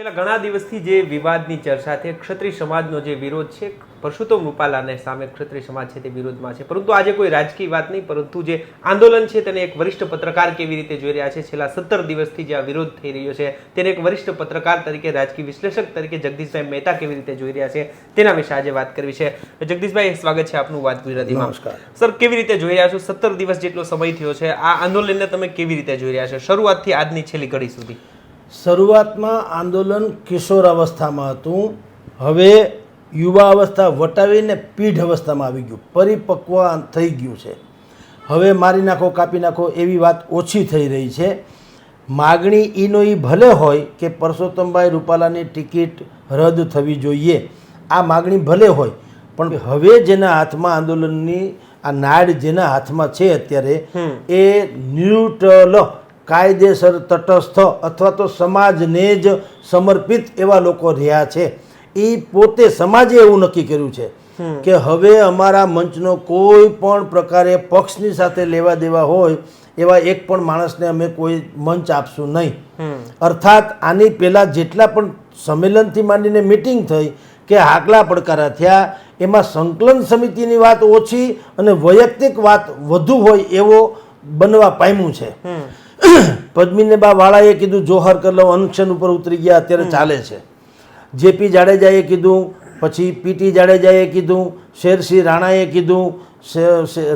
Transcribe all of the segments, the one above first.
છેલ્લા ઘણા દિવસથી જે વિવાદની ચર્ચા છે ક્ષત્રિય સમાજનો જે વિરોધ છે પરસોત્તમ રૂપાલાને સામે ક્ષત્રિય સમાજ છે તે વિરોધમાં છે. પરંતુ આજે કોઈ રાજકીય વાત નહીં પરંતુ જે આંદોલન છે તેને એક વરિષ્ઠ પત્રકાર કેવી રીતે જોઈ રહ્યા છે? છેલ્લા સત્તર દિવસથી જે આ વિરોધ થઈ રહ્યો છે તેને એક વરિષ્ઠ પત્રકાર તરીકે રાજકીય વિશ્લેષક તરીકે જગદીશભાઈ મહેતા કેવી રીતે જોઈ રહ્યા છે તેના વિશે આજે વાત કરવી છે. જગદીશભાઈ સ્વાગત છે આપનું વાત ગુજરાતીમાં. નમસ્કાર. સર કેવી રીતે જોઈ રહ્યા છો? સત્તર દિવસ જેટલો સમય થયો છે. આ આંદોલનને તમે કેવી રીતે જોઈ રહ્યા છો? શરૂઆતથી આજની છેલ્લી ઘડી સુધી. શરૂઆતમાં આંદોલન કિશોર અવસ્થામાં હતું. હવે યુવા અવસ્થા વટાવીને પીઢ અવસ્થામાં આવી ગયું. પરિપક્વ થઈ ગયું છે. હવે મારી નાખો કાપી નાખો એવી વાત ઓછી થઈ રહી છે. માગણી ઈનો ઈ ભલે હોય કે પરસોત્તમભાઈ રૂપાલાની ટિકિટ રદ થવી જોઈએ. આ માગણી ભલે હોય પણ હવે જેના હાથમાં આંદોલનની આ નાડ જેના હાથમાં છે અત્યારે એ ન્યુટ્રલ કાયદેસર તટસ્થ અથવા તો સમાજને જ સમર્પિત એવા લોકો રહ્યા છે. એ પોતે સમાજે એવું નક્કી કર્યું છે કે હવે અમારા મંચનો કોઈ પણ પ્રકારે પક્ષની સાથે લેવા દેવા હોય એવા એક પણ માણસને અમે કોઈ મંચ આપશું નહીં. અર્થાત આની પહેલાં જેટલા પણ સંમેલનથી માંડીને મિટિંગ થઈ કે હાકલા પડકારા થયા એમાં સંકલન સમિતિની વાત ઓછી અને વૈયક્તિક વાત વધુ હોય એવો બનવા પામ્યું છે. પદ્મિને બા વાળાએ કીધું જોહર કરલો અનશન ઉપર ઉતરી ગયા અત્યારે ચાલે છે. જેપી જાડેજાએ કીધું પછી પીટી જાડેજાએ કીધું શેરસિંહ રાણાએ કીધું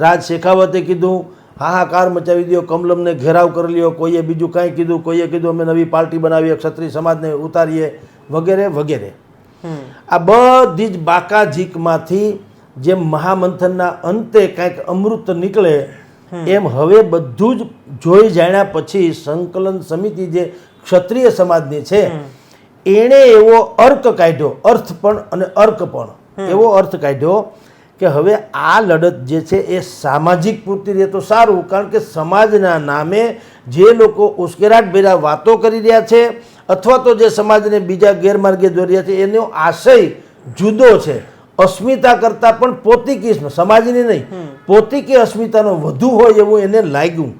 રાજ શેખાવતે કીધું હાહાકાર મચાવી દો કમલમને ઘેરાવ કરી લ્યો કોઈએ બીજું કાંઈ કીધું કોઈએ કીધું અમે નવી પાર્ટી બનાવીએ ક્ષત્રિય સમાજને ઉતારીએ વગેરે વગેરે. આ બધી જ બાકાજીકમાંથી જેમ મહામંથનના અંતે કાંઈક અમૃત નીકળે એમ હવે બધું જ જોઈ જાણ્યા પછી સંકલન સમિતિ જે ક્ષત્રિય સમાજની છે એણે એવો અર્ક કાઢ્યો અર્થ પણ અને અર્ક પણ એવો અર્થ કાઢ્યો કે હવે આ લડત જે છે એ સામાજિક પૂરતી રહે તો સારું કારણ કે સમાજના નામે જે લોકો ઉશ્કેરાટભેરા વાતો કરી રહ્યા છે અથવા તો જે સમાજને બીજા ગેરમાર્ગે દોરી રહ્યા છે એનો આશય જુદો છે. અસ્મિતા કરતાં પણ પોતિકી સમાજની નહીં. પોતિકી અસ્મિતાનો વધુ હોય એવું એને લાગ્યું.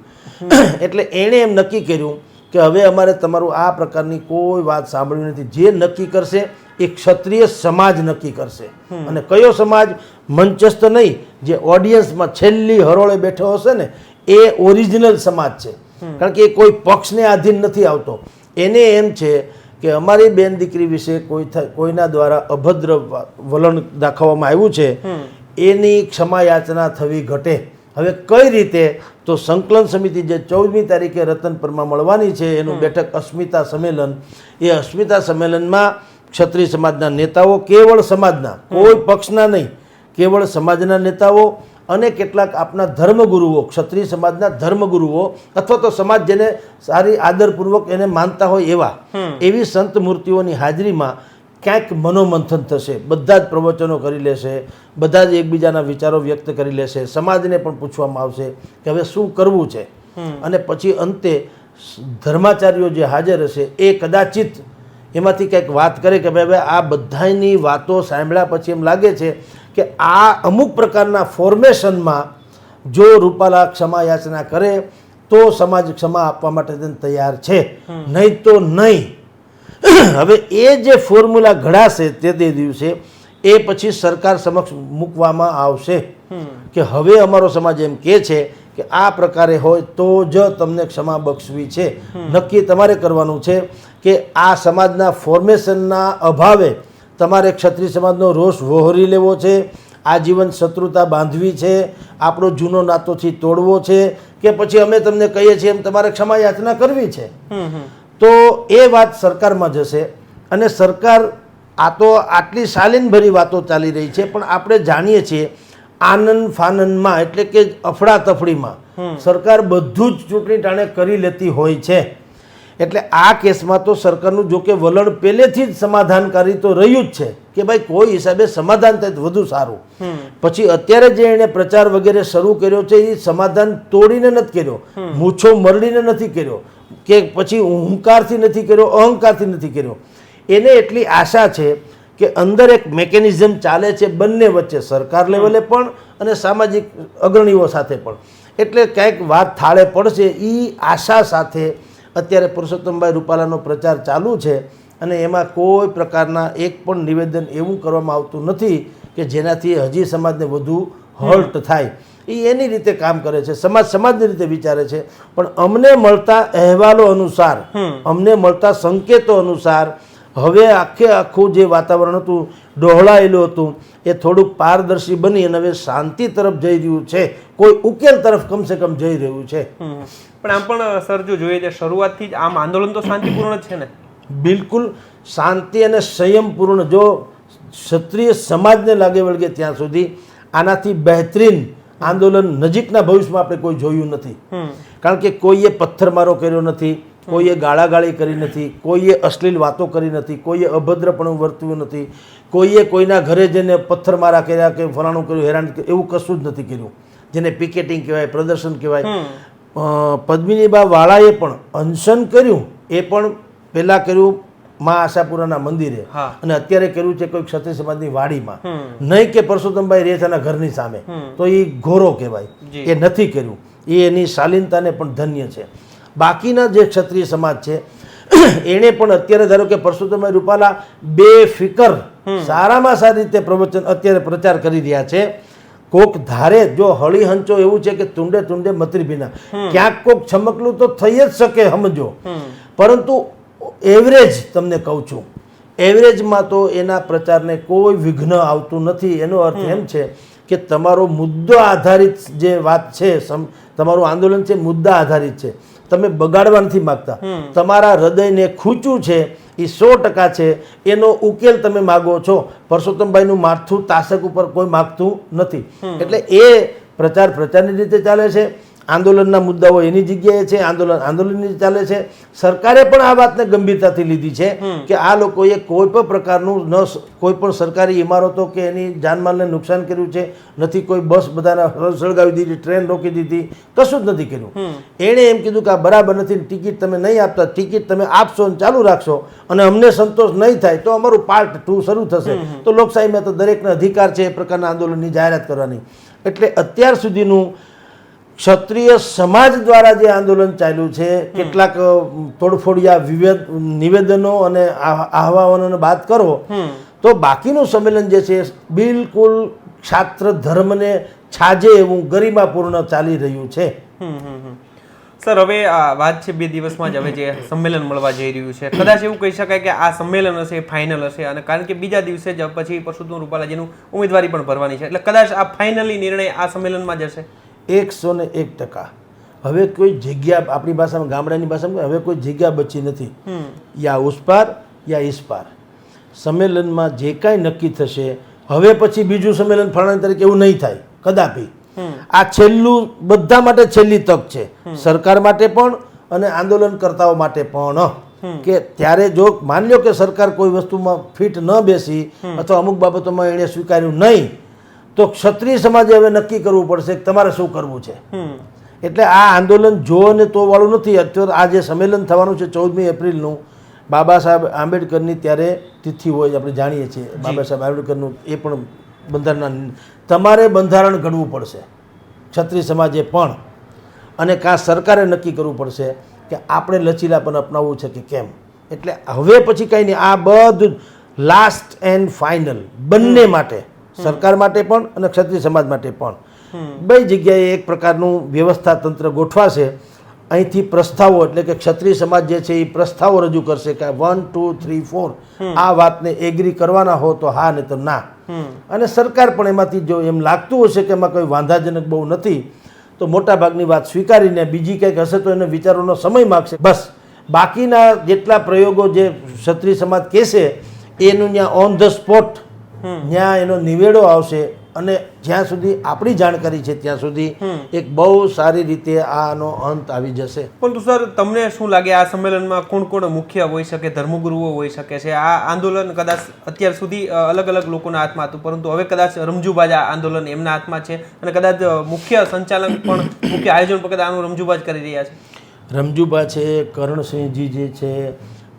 એટલે એણે એમ નક્કી કર્યું કે હવે અમારે તમારું આ પ્રકારની કોઈ વાત સાંભળવી નથી. જે નક્કી કરશે એ ક્ષત્રિય સમાજ નક્કી કરશે. અને કયો સમાજ? મંચસ્થ નહીં જે ઓડિયન્સમાં છેલ્લી હરોળે બેઠો હશે ને એ ઓરિજિનલ સમાજ છે. કારણ કે એ કોઈ પક્ષને આધીન નથી આવતો. એને એમ છે કે અમારી બેન દીકરી વિશે કોઈ કોઈના દ્વારા અભદ્ર વલણ દાખવવામાં આવ્યું છે. એની ક્ષમા યાચના થવી ઘટે. હવે કઈ રીતે? તો સંકલન સમિતિ જે ચૌદમી તારીખે રતનપુરમાં મળવાની છે એનું બેઠક અસ્મિતા સંમેલન. એ અસ્મિતા સંમેલનમાં ક્ષત્રિય સમાજના નેતાઓ કેવળ સમાજના કોઈ પક્ષના નહીં કેવળ સમાજના નેતાઓ અને કેટલાક આપના ધર્મગુરુઓ ક્ષત્રિય સમાજના ધર્મગુરુઓ અથવા તો સમાજ જેને સારી આદરપૂર્વક એને માનતા હોય એવા એવી સંત મૂર્તિઓની હાજરીમાં ક્યાંક મનોમંથન થશે બધા જ પ્રવચનો કરી લેશે બધા જ એકબીજાના વિચારો વ્યક્ત કરી લેશે સમાજને પણ પૂછવામાં આવશે કે હવે શું કરવું છે? અને પછી અંતે ધર્માચાર્યો જે હાજર હશે એ કદાચિત એમાંથી કંઈક વાત કરે કે ભાઈ હવે આ બધાની વાતો સાંભળ્યા પછી એમ લાગે છે કે આ અમુક પ્રકારના ફોર્મેશનમાં જો રૂપાલા ક્ષમા યાચના કરે તો સમાજ ક્ષમા આપવા માટે તેને તૈયાર છે. નહીં તો નહીં. હવે એ જે ફોર્મ્યુલા ઘડાશે તે તે દિવસે એ પછી સરકાર સમક્ષ મૂકવામાં આવશે. કે હવે અમારો સમાજ એમ કે છે કે આ પ્રકારે હોય તો જ તમને ક્ષમા બક્ષવી છે. નક્કી તમારે કરવાનું છે કે આ સમાજના ફોર્મેશનના અભાવે તમારે ક્ષત્રિય સમાજનો રોષ વહોરી લેવો છે આજીવન શત્રુતા બાંધવી છે આપણો જૂનો નાતોથી તોડવો છે કે પછી અમે તમને કહીએ છીએ એમ તમારે ક્ષમા યાચના કરવી છે. તો એ વાત સરકારમાં જશે અને સરકાર આ તો આટલી શાલીનભરી વાતો ચાલી રહી છે પણ આપણે જાણીએ છીએ આનંદ ફાનંદમાં એટલે કે અફડાતફડીમાં સરકાર બધું જ ચૂંટણી ટાણે કરી લેતી હોય છે. એટલે આ કેસમાં તો સરકારનું જો કે વલણ પહેલેથી જ સમાધાનકારી તો રહ્યું જ છે કે ભાઈ કોઈ હિસાબે સમાધાન થાય વધુ સારું. પછી અત્યારે જે એણે પ્રચાર વગેરે શરૂ કર્યો છે એ સમાધાન તોડીને નથી કર્યો. મૂછો મરડીને નથી કર્યો. કે પછી હુંકારથી નથી કર્યો અહંકારથી નથી કર્યો. એને એટલી આશા છે કે અંદર એક મેકેનિઝમ ચાલે છે બંને વચ્ચે સરકાર લેવલે પણ અને સામાજિક અગ્રણીઓ સાથે પણ. એટલે ક્યાંક વાત થાળે પડશે એ આશા સાથે અત્યારે પુરુષોત્તમભાઈ રૂપાલાનો પ્રચાર ચાલુ છે અને એમાં કોઈ પ્રકારના એક પણ નિવેદન એવું કરવામાં આવતું નથી કે જેનાથી હજી સમાજને વધુ હર્ટ થાય. એ એની રીતે કામ કરે છે સમાજ સમાજની રીતે વિચારે છે. પણ અમને મળતા અહેવાલો અનુસાર અમને મળતા સંકેતો અનુસાર હવે આખે આખું જે વાતાવરણ હતું ડહોળાયેલું હતું એ થોડુંક પારદર્શી બની અને હવે શાંતિ તરફ જઈ રહ્યું છે. કોઈ ઉકેલ તરફ કમસે કમ જઈ રહ્યું છે. પણ આમ પણ સર જો જોઈએ છે શરૂઆતથી જ આમ આંદોલન તો શાંતિપૂર્ણ જ છે ને? બિલકુલ શાંતિ અને સંયમપૂર્ણ. જો ક્ષત્રિય સમાજને લાગે વળગે ત્યાં સુધી આનાથી બહેતરીન આંદોલન નજીકના ભવિષ્યમાં આપણે કોઈ જોયું નથી. કારણ કે કોઈએ પથ્થરમારો કર્યો નથી કોઈએ ગાળાગાળી કરી નથી કોઈએ અશ્લીલ વાતો કરી નથી કોઈએ અભદ્રપણું વર્ત્યું નથી કોઈએ કોઈના ઘરે જઈને પથ્થરમારા કર્યા કે ફલાણું કર્યું હેરાન એવું કશું જ નથી કર્યું. જેને પિકેટિંગ કહેવાય પ્રદર્શન કહેવાય. પદ્મિનીબા વાળાએ પણ અનશન કર્યું એ પણ પહેલાં કર્યું મા આશાપુરાના મંદિરે. અને અત્યારે કર્યું છે કોઈ ક્ષત્રિય સમાજની વાડીમાં. નહીં કે પરસોત્તમભાઈ એના ઘરની સામે. તો એ ઘોરો કહેવાય. એ નથી કર્યું. એ એની શાલીનતાને પણ ધન્ય છે. બાકીના જે ક્ષત્રિય સમાજ છે એણે પણ અત્યારે ધારો કે પરસોત્તમભાઈ રૂપાલા બે ફિકર સારામાં સારી રીતે પ્રવચન અત્યારે પ્રચાર કરી રહ્યા છે. કોક ધારે જો હળી હંચો એવું છે કે તુંડે તુંડે મતરી ભીના. ક્યાંક કોક છમકલું તો થઈ જ શકે સમજો. પરંતુ એવરેજ તમને કહું છું. એવરેજમાં તો એના પ્રચારને કોઈ વિઘ્ન આવતું નથી. એનો અર્થ એમ છે કે તમારો મુદ્દો આધારિત જે વાત છે તમારું આંદોલન છે મુદ્દા આધારિત છે. તમે બગાડવા નથી માગતા તમારા હૃદયને ખૂંચું છે એ સો ટકા છે. એનો ઉકેલ તમે માગો છો. પરસોત્તમભાઈનું માથું તાસક ઉપર કોઈ માગતું નથી. એટલે એ પ્રચાર પ્રચારની રીતે ચાલે છે. આંદોલનના મુદ્દાઓ એની જગ્યાએ છે આંદોલન આંદોલનની ચાલે છે સરકારે પણ આ વાતને ગંભીરતાથી લીધી છે કે આ લોકોએ કોઈ પણ પ્રકારનું ન કોઈ પણ સરકારી ઇમારતો કે એની જાનમાલને નુકસાન કર્યું છે નથી કોઈ બસ બધાને સળગાવી દીધી ટ્રેન રોકી દીધી કશું જ નથી કર્યું. એણે એમ કીધું કે આ બરાબર નથી ટિકિટ તમે નહીં આપતા ટિકિટ તમે આપશો અને ચાલુ રાખશો અને અમને સંતોષ નહીં થાય તો અમારું પાર્ટ ટુ શરૂ થશે. તો લોકશાહીમાં તો દરેકને અધિકાર છે એ પ્રકારના આંદોલનની જાહેરાત કરવાની. એટલે અત્યાર સુધીનું ક્ષત્રિય સમાજ દ્વારા જે આંદોલન ચાલ્યું છે કેટલાક તોડફોડિયા વિવેદ નિવેદનો અને આહ- આહવાનોને બાદ કરો તો બાકીનું સંમેલન જે છે બિલકુલ છાત્ર ધર્મને છાજે એવું ગરિમાપૂર્ણ ચાલી રહ્યું છે. સર હવે આ વાત છે બે દિવસમાં જ હવે જે સંમેલન મળવા જઈ રહ્યું છે. કદાચ એવું કહી શકાય કે આ સંમેલન હશે ફાઇનલ હશે અને કારણ કે બીજા દિવસે જ પછી પરસોત્તમ રૂપાલાજીનું ઉમેદવારી પણ ભરવાની છે. એટલે કદાચ આ ફાઇનલી નિર્ણય આ સંમેલનમાં જ હશે? એકસો ને એક ટકા. હવે કોઈ જગ્યા આપણી ભાષામાં ગામડાની ભાષામાં હવે કોઈ જગ્યા બચી નથી. યા ઉસપાર યા ઇસપાર સંમેલનમાં જે કાંઈ નક્કી થશે હવે પછી બીજું સંમેલન ફલાણા તરીકે એવું નહીં થાય કદાપી. આ છેલ્લું બધા માટે છેલ્લી તક છે. સરકાર માટે પણ અને આંદોલનકર્તાઓ માટે પણ. કે ત્યારે જો માન લો કે સરકાર કોઈ વસ્તુમાં ફિટ ન બેસી અથવા અમુક બાબતોમાં એણે સ્વીકાર્યું નહીં તો ક્ષત્રિય સમાજે હવે નક્કી કરવું પડશે કે તમારે શું કરવું છે. એટલે આ આંદોલન જો અને તો વાળું નથી. અત્યારે આ જે સંમેલન થવાનું છે ચૌદમી એપ્રિલનું બાબા સાહેબ આંબેડકરની ત્યારે તિથિ હોય આપણે જાણીએ છીએ. બાબા સાહેબ આંબેડકરનું એ પણ બંધારણના તમારે બંધારણ ઘડવું પડશે ક્ષત્રિય સમાજે પણ. અને કાં સરકારે નક્કી કરવું પડશે કે આપણે લચીલાપણ અપનાવવું છે કે કેમ? એટલે હવે પછી કંઈ નહીં. આ બધું લાસ્ટ એન્ડ ફાઇનલ બંને માટે. સરકાર માટે પણ અને ક્ષત્રિય સમાજ માટે પણ. બે જગ્યાએ એક પ્રકારનું વ્યવસ્થા તંત્ર ગોઠવાશે. અહીંથી પ્રસ્તાવો એટલે કે ક્ષત્રિય સમાજ જે છે એ પ્રસ્તાવો રજૂ કરશે કે વન ટુ થ્રી ફોર આ વાતને એગ્રી કરવાના હો તો હા ને તો ના. અને સરકાર પણ એમાંથી જો એમ લાગતું હશે કે એમાં કોઈ વાંધાજનક બહુ નથી, તો મોટાભાગની વાત સ્વીકારીને બીજી કંઈક હશે તો એને વિચારોનો સમય માગશે. બસ. બાકીના જેટલા પ્રયોગો જે ક્ષત્રિય સમાજ કહેશે એનું ત્યાં ઓન ધ સ્પોટ ત્યાં એનો નિવેડો આવશે અને જ્યાં સુધી આપણી જાણકારી છે ત્યાં સુધી એક બહુ સારી રીતે આનો અંત આવી જશે. પરંતુ સર તમને શું લાગે આ સંમેલનમાં કોણ કોણ મુખ્ય હોઈ શકે ધર્મગુરુઓ હોઈ શકે છે? આ આંદોલન કદાચ અત્યાર સુધી અલગ અલગ લોકોના હાથમાં હતું પરંતુ હવે કદાચ રમજુબાજ આ આંદોલન એમના હાથમાં છે અને કદાચ મુખ્ય સંચાલન પણ મુખ્ય આયોજન પણ કદાચ આનું રમજુબાજ કરી રહ્યા છે. રમજુબા છે કરણસિંહજી જે છે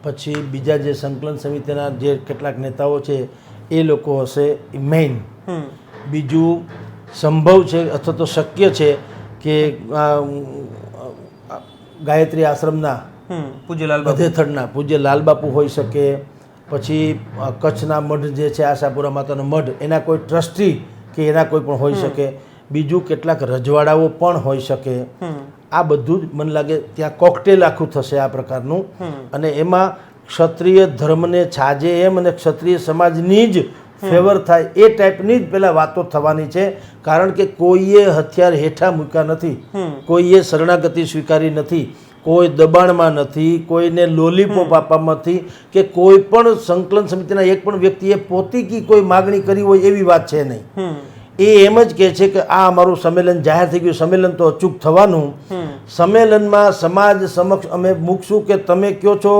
પછી બીજા જે સંકલન સમિતિના જે કેટલાક નેતાઓ છે એ લોકો હશે મેઇન બીજું સંભવ છે અથવા તો શક્ય છે કે ગાયત્રી આશ્રમના હમ. પૂજ્ય લાલબાબુ બધેથડના પૂજ્ય લાલબાપુ હોઈ શકે પછી કચ્છના મઢ જે છે આશાપુરા માતાનો મઢ એના કોઈ ટ્રસ્ટી કે એના કોઈ પણ હોઈ શકે. બીજું કેટલાક રજવાડાઓ પણ હોઈ શકે. આ બધું જ મને લાગે ત્યાં કોકટેલ આખું થશે આ પ્રકારનું. અને એમાં ક્ષત્રિય ધર્મને છાજે એમ અને ક્ષત્રિય સમાજની જ ફેવર થાય એ ટાઈપની જ પેલા વાતો થવાની છે. કારણ કે કોઈએ હથિયાર હેઠા મૂક્યા નથી. કોઈએ શરણાગતિ સ્વીકારી નથી. કોઈ દબાણમાં નથી. કોઈને લોલીપોપ આપવામાં નથી કે કોઈ પણ સંકલન સમિતિના એક પણ વ્યક્તિએ પોતીકી કોઈ માગણી કરી હોય એવી વાત છે નહીં. એ એમ જ કહે છે કે આ અમારું સંમેલન જાહેર થઈ ગયું. સંમેલન તો અચૂક થવાનું. સંમેલનમાં સમાજ સમક્ષ અમે મૂકશું કે તમે કહો છો?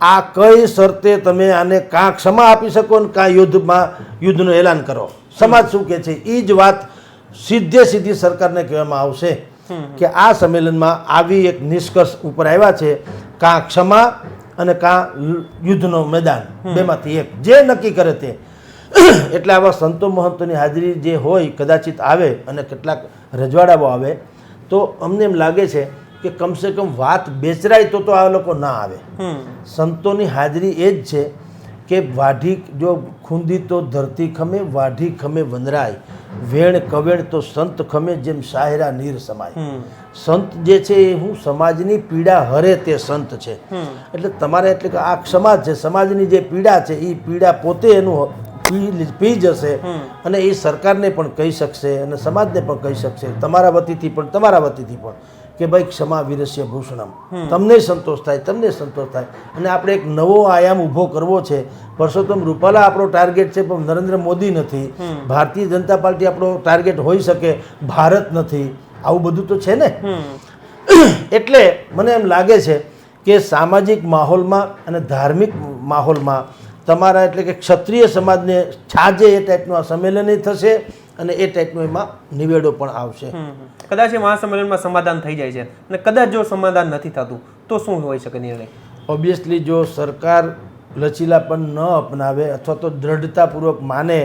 આ કઈ શરતે તમે આને કાં ક્ષમા આપી શકો ને કાં યુદ્ધમાં યુદ્ધનું એલાન કરો? સમાજ શું કહે છે? એ જ વાત સીધે સીધી સરકારને કહેવામાં આવશે કે આ સંમેલનમાં આવી એક નિષ્કર્ષ ઉપર આવ્યા છે કાં ક્ષમા અને કાં યુદ્ધનો મેદાન. બેમાંથી એક. જે નક્કી કરે તે. એટલે આવા સંતો મહંતોની હાજરી જે હોય કદાચિત આવે અને કેટલાક રજવાડાઓ આવે તો અમને એમ લાગે છે કે કમસે કમ વાત બેચરાય તો તો આ લોકો ના આવે. સંતોની હાજરી એ જ છે કે વાઢી જો ખૂંદી તો ધરતી ખમે વાઢી ખમે વંદરાય વેણ કવેણ તો સંત ખમે જેમ સાહેરા નીર સમાય. સંત જે છે એ હું સમાજની પીડા હરે તે સંત છે. એટલે તમારે એટલે કે આ સમાજ છે સમાજની જે પીડા છે એ પીડા પોતે એનું પી પી જશે અને એ સરકારને પણ કહી શકશે અને સમાજને પણ કહી શકશે. તમારા વતીથી પણ તમારા વતીથી પણ. કે ભાઈ ક્ષમા વિરસ્ય ભૂષણમ. તમને સંતોષ થાય તમને સંતોષ થાય. અને આપણે એક નવો આયામ ઊભો કરવો છે. પરસોત્તમ રૂપાલા આપણો ટાર્ગેટ છે પણ નરેન્દ્ર મોદી નથી. ભારતીય જનતા પાર્ટી આપણો ટાર્ગેટ હોઈ શકે ભારત નથી. આવું બધું તો છે ને? એટલે મને એમ લાગે છે કે સામાજિક માહોલમાં અને ધાર્મિક માહોલમાં તમારા એટલે કે ક્ષત્રિય સમાજને છાજે એ ટાઈપનું આ સંમેલન થશે અને એ ટાઈપનો એમાં નિવેડો પણ આવશે. કદાચ એ મહાસંમેલનમાં સમાધાન થઈ જાય છે અને કદાચ જો સમાધાન નથી થતું તો શું હોઈ શકે નિર્ણય? ઓબ્વિયસલી જો સરકાર લચીલાપણ ન અપનાવે અથવા તો દ્રઢતાપૂર્વક માને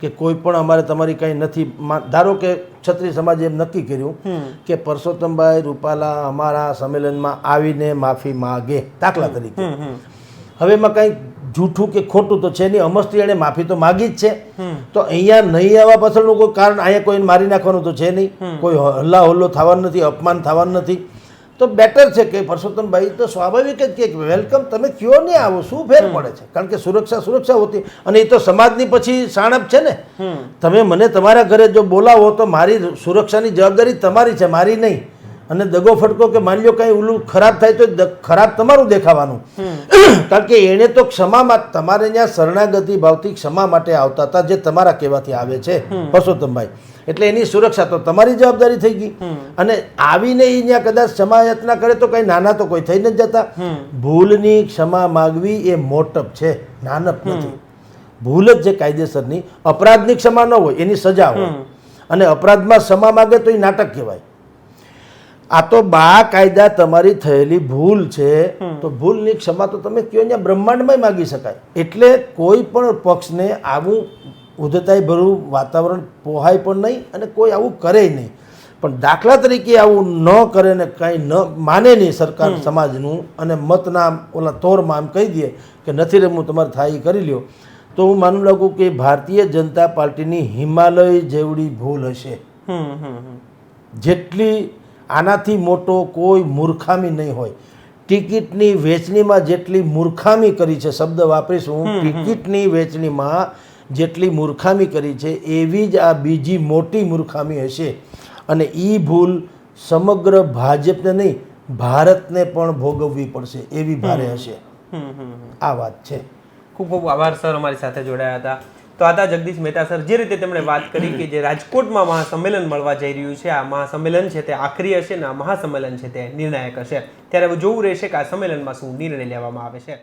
કે કોઈ પણ અમારે તમારી કંઈ નથી ધારો કે છત્રીય સમાજે એમ નક્કી કર્યું કે પરસોત્તમભાઈ રૂપાલા અમારા સંમેલનમાં આવીને માફી માગે દાખલા તરીકે. હવે એમાં કંઈ જૂઠું કે ખોટું તો છે નહીં. અમસ્તી એણે માફી તો માગી જ છે. તો અહીંયા નહીં આવવા પાછળનું કોઈ કારણ અહીંયા કોઈને મારી નાખવાનું તો છે નહીં. કોઈ હલ્લા હોલ્લો થવાનું નથી અપમાન થવાનું નથી. તો બેટર છે કે પરસોત્તમભાઈ તો સ્વાભાવિક જ કે વેલકમ તમે કયો નહીં આવો? શું ફેર પડે છે? કારણ કે સુરક્ષા સુરક્ષા હોતી. અને એ તો સમાજની પછી સાણપ છે ને. તમે મને તમારા ઘરે જો બોલાવો તો મારી સુરક્ષાની જવાબદારી તમારી છે મારી નહીં. અને દગો ફટકો કે માની લો કંઈ ઓલું ખરાબ થાય તો ખરાબ તમારું દેખાવાનું. કારણ કે એણે તો ક્ષમામાં તમારે ત્યાં શરણાગતિ ભાવથી ક્ષમા માટે આવતા હતા જે તમારા કહેવાથી આવે છે પરસોત્તમભાઈ. એટલે એની સુરક્ષા તો તમારી જવાબદારી થઈ ગઈ. અને આવીને એ ત્યાં કદાચ ક્ષમા યાચના કરે તો કઈ નાના તો કોઈ થઈ નથી જતા. ભૂલની ક્ષમા માગવી એ મોટપ છે નાનપ નથી. ભૂલ જ છે કાયદેસરની અપરાધની ક્ષમા ન હોય એની સજા હોય. અને અપરાધમાં ક્ષમા માગે તો એ નાટક કહેવાય. આ તો બા કાયદા તમારી થયેલી ભૂલ છે. તો ભૂલની ક્ષમા તો તમે કયો અહીંયા બ્રહ્માંડમાં માગી શકાય. એટલે કોઈ પણ પક્ષને આવું ઉદ્ધતાઈ ભરું વાતાવરણ પોહાય પણ નહીં અને કોઈ આવું કરે નહીં. પણ દાખલા તરીકે આવું ન કરે ને કાંઈ ન માને નહીં સરકાર સમાજનું અને મતના ઓલા તોરમાં આમ કહી દે કે નથી રમવું તમારે થાય એ કરી લ્યો. તો હું માનું લાગુ કે ભારતીય જનતા પાર્ટીની હિમાલય જેવડી ભૂલ હશે. જેટલી આનાથી મોટો કોઈ મૂર્ખામી નહીં હોય. ટિકિટની વેચણીમાં જેટલી મૂર્ખામી કરી છે શબ્દ વાપરીશ હું ટિકિટની વેચણીમાં જેટલી મૂર્ખામી કરી છે એવી જ આ બીજી મોટી મૂર્ખામી હશે. અને એ ભૂલ સમગ્ર ભાજપને નહીં ભારતને પણ ભોગવવી પડશે એવી ભારે હશે. આ વાત છે. ખૂબ ખૂબ આભાર સર અમારી સાથે જોડાયા હતા. તો આદા જગદીશ મહેતા સર, જે રીતે તેમણે વાત કરી કે જે રાજકોટમાં મહાસંમેલન મળવા જઈ રહ્યું છે, આ મહાસંમેલન છે તે આખરી હશે ને આ મહાસંમેલન છે તે નિર્ણાયક હશે. ત્યારે જોવું રહેશે કે આ સંમેલનમાં શું નિર્ણય લેવામાં આવે છે.